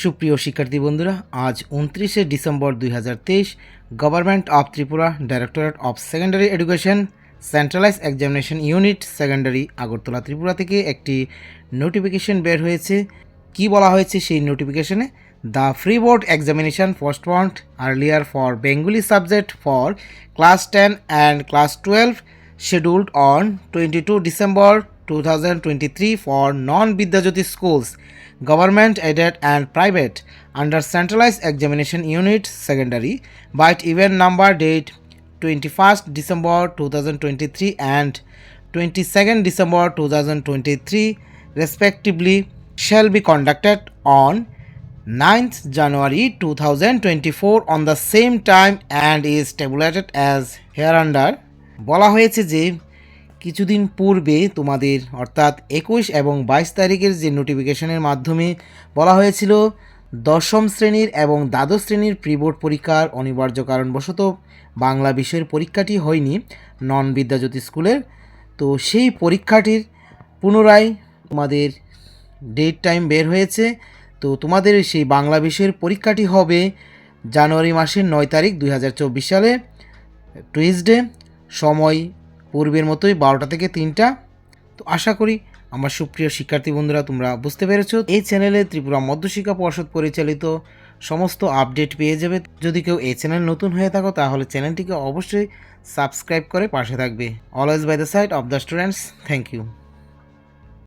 সুপ্রিয় শিক্ষার্থী বন্ধুরা, আজ উনত্রিশে ডিসেম্বর দুই হাজার তেইশ government of Tripura directorate of secondary education centralize examination unit secondary Agartala Tripura থেকে একটি নোটিফিকেশন বের হয়েছে। কি বলা হয়েছে সেই নোটিফিকেশনে the pre board examination postponed earlier for Bengali subject for class ten and class twelve scheduled on 22 December 2023 for non-Vidyajyoti schools, government aided and private, under centralized examination unit secondary, by event number date 21st December 2023 and 22nd December 2023 respectively shall be conducted on 9th January 2024 on the same time and is tabulated as hereunder বলা হয়েছে যে কিছুদিন পূর্বে তোমাদের, অর্থাৎ একুশ এবং বাইশ তারিখের যে নোটিফিকেশনের মাধ্যমে বলা হয়েছিল, দশম শ্রেণির এবং দ্বাদশ শ্রেণির প্রি বোর্ড পরীক্ষার অনিবার্য কারণবশত বাংলা বিষয়ের পরীক্ষাটি হয়নি নন বিদ্যাজ্যোতি স্কুলের। তো সেই পরীক্ষাটির পুনরায় তোমাদের ডেট টাইম বের হয়েছে। তো তোমাদের সেই বাংলা বিষয়ের পরীক্ষাটি হবে জানুয়ারি মাসের নয় তারিখ দু হাজার চব্বিশ সালে টুইসডে সময় পূর্বের মতোই বারোটা থেকে তিনটা। তো আশা করি আমার সুপ্রিয় শিক্ষার্থী বন্ধুরা, তোমরা বুঝতে পেরেছ। এই চ্যানেলে ত্রিপুরা মধ্যশিক্ষা পর্ষদ পরিচালিত সমস্ত আপডেট পেয়ে যাবে। যদি কেউ এই চ্যানেল নতুন হয়ে থাকো, তাহলে চ্যানেলটিকে অবশ্যই সাবস্ক্রাইব করে পাশে থাকবে। Always by the side of the students thank you